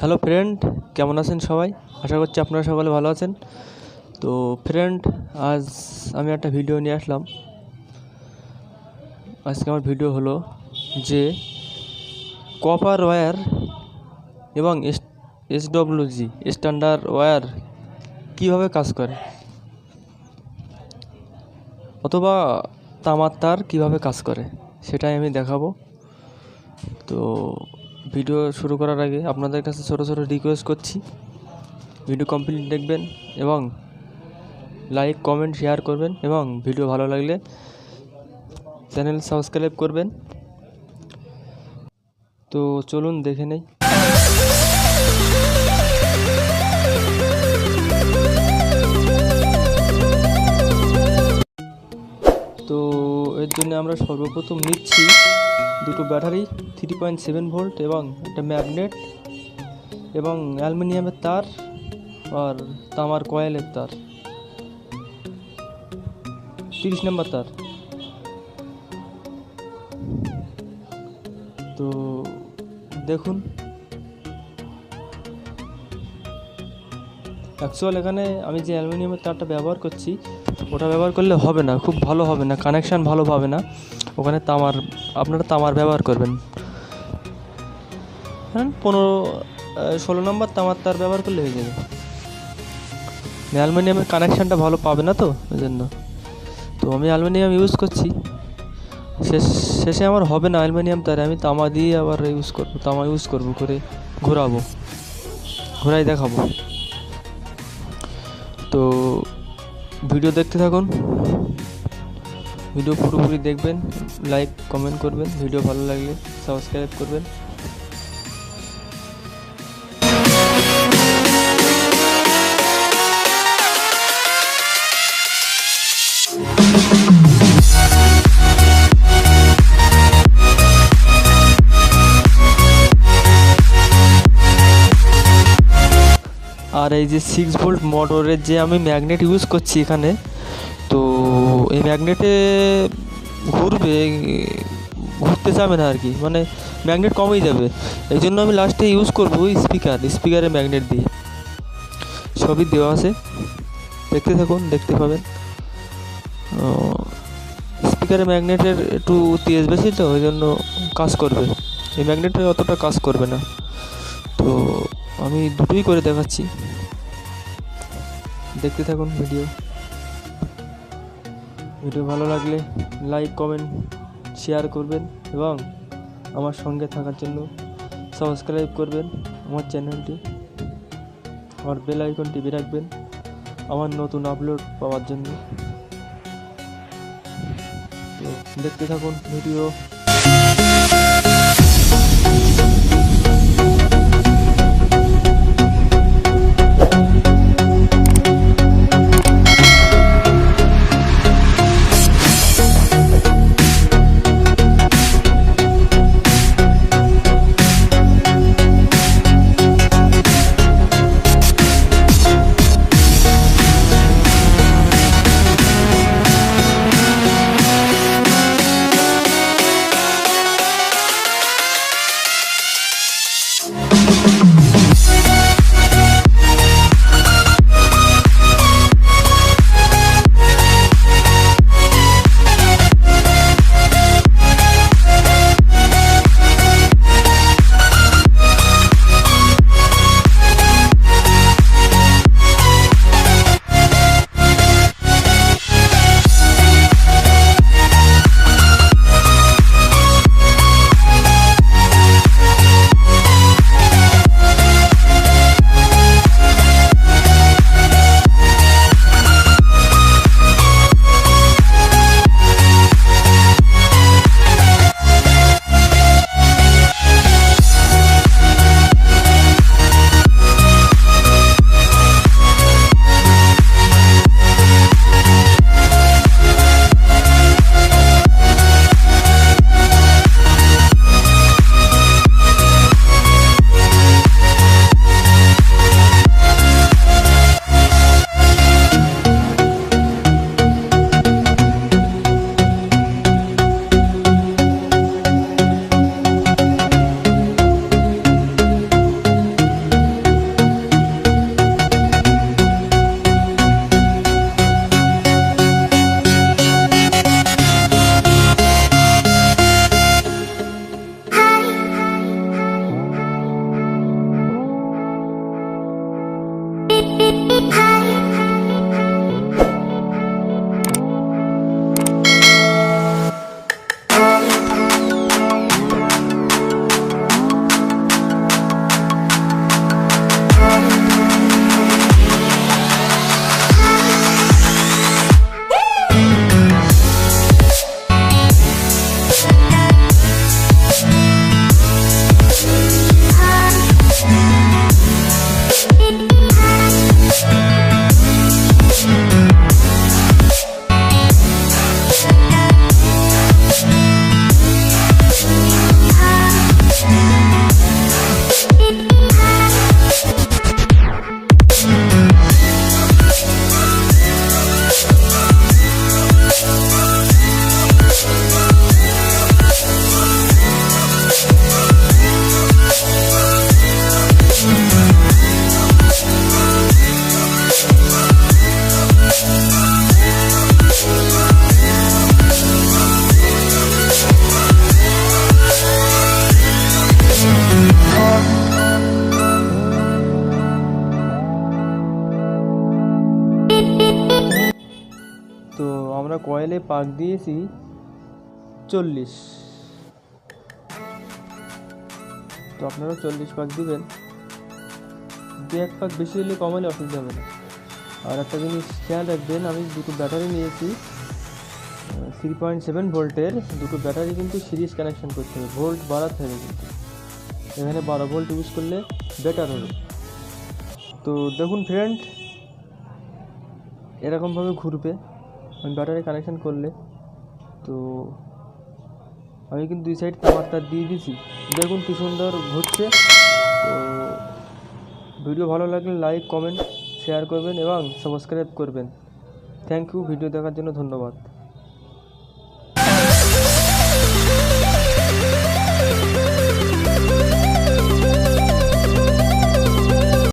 Hello friend কেমন আছেন সবাই? আশা করছি আপনারা সকলে ভালো আছেন। তো ফ্রেন্ড আজ আমি একটা ভিডিও নিয়ে আসলাম। আজকে আমার ভিডিও হলো যে কপার ওয়্যার এবং এস এসডব্লিউজি স্ট্যান্ডার্ড ওয়্যার কীভাবে কাজ করে? অথবা তামার তার কীভাবে কাজ করে? সেটাই আমি দেখাবো। তো ভিডিও শুরু করার আগে আপনাদের কাছে ছোটো ছোটো রিকোয়েস্ট করছি। ভিডিও কমপ্লিট দেখবেন এবং লাইক কমেন্ট শেয়ার করবেন এবং ভিডিও ভালো লাগলে চ্যানেল সাবস্ক্রাইব করবেন। তো চলুন দেখে নেই। তো এর জন্য আমরা সর্বপ্রথম নিচ্ছি দুটো battery three point seven volt এবং একটা ম্যাগনেট এবং অ্যালুমিনিয়ামের তার আর তামার কয়েলের তার। তিরিশ নম্বর তার। তো দেখুন। অ্যাকচুয়াল এখানে আমি যে অ্যালুমিনিয়ামের তারটা ব্যবহার করছি, ওটা ব্যবহার করলে হবে না, খুব ভালো হবে না কানেকশান ভালো পাবে না। ওখানে তামার, আপনারা তামার ব্যবহার করবেন। হ্যাঁ পনেরো ষোলো নম্বর তামার তার ব্যবহার করলে হয়ে যাবে। অ্যালুমিনিয়ামের কানেকশানটা ভালো পাবে না তো? ওই জন্য তো আমি অ্যালুমিনিয়াম ইউজ করছি। শেষ, শেষে আমার হবে না অ্যালুমিনিয়াম তার। আমি তামা দিয়ে আবার ইউজ করব, তামা ইউজ করব, করে ঘোরাবো। ঘোরাই দেখাবো। তো ভিডিও দেখতে থাকুন। ভিডিও পুরোপুরি দেখবেন লাইক কমেন্ট করবেন, ভিডিও ভালো লাগলে সাবস্ক্রাইব করবেন। আর এই যে সিক্স ভোল্ট মোটরের যে আমি ম্যাগনেট ইউজ করছি এখানে তো এই ম্যাগনেটে ঘুরবে, ঘুরতে যাবে না আর কি। মানে ম্যাগনেট কমেই যাবে। এই জন্য আমি লাস্টে ইউজ করব স্পিকার স্পিকারে ম্যাগনেট দিয়ে। সবই দেওয়া আছে। দেখতে থাকুন, দেখতে পাবেন। স্পিকারে ম্যাগনেটের একটু তেজ বেশি তো, ওই জন্য কাজ করবে। এই ম্যাগনেটে অতটা কাজ করবে না। তো আমি দুটোই করে দেখাচ্ছি। দেখতে থাকুন ভিডিও ভিডিও ভালো লাগলে লাইক কমেন্ট শেয়ার করবেন এবং আমার সঙ্গে থাকার জন্য সাবস্ক্রাইব করবেন আমার চ্যানেলটি আমার বেল আইকন টিপে রাখবেন আমার নতুন আপলোড পাওয়ার জন্য। তো দেখতে থাকুন ভিডিও কয়েলে পাক দিয়েছি চল্লিশ। তো আপনারাও চল্লিশ পাক দিবেন। দু এক পাক বেশি হলে কমালে অসুবিধা হবে না। আর একটা জিনিস খেয়াল রাখবেন, আমি দুটো ব্যাটারি নিয়েছি থ্রি পয়েন্ট সেভেন ভোল্টের। দুটো ব্যাটারি কিন্তু সিরিজ কানেকশন করতে হবে, ভোল্ট বাড়াতে হবে কিন্তু। এখানে বারো ভোল্ট ইউজ করলে বেটার হবে। তো দেখুন ফ্রেন্ড এরকমভাবে ঘুরবে। ব্যাটারি কানেকশন করলে, তো আমি কিন্তু দুই সাইড তামারটা দিয়ে দিয়েছি দেখুন কী সুন্দর ঘুরছে। তো ভিডিও ভালো লাগলে লাইক কমেন্ট শেয়ার করবেন এবং সাবস্ক্রাইব করবেন। থ্যাংক ইউ ভিডিও দেখার জন্য ধন্যবাদ।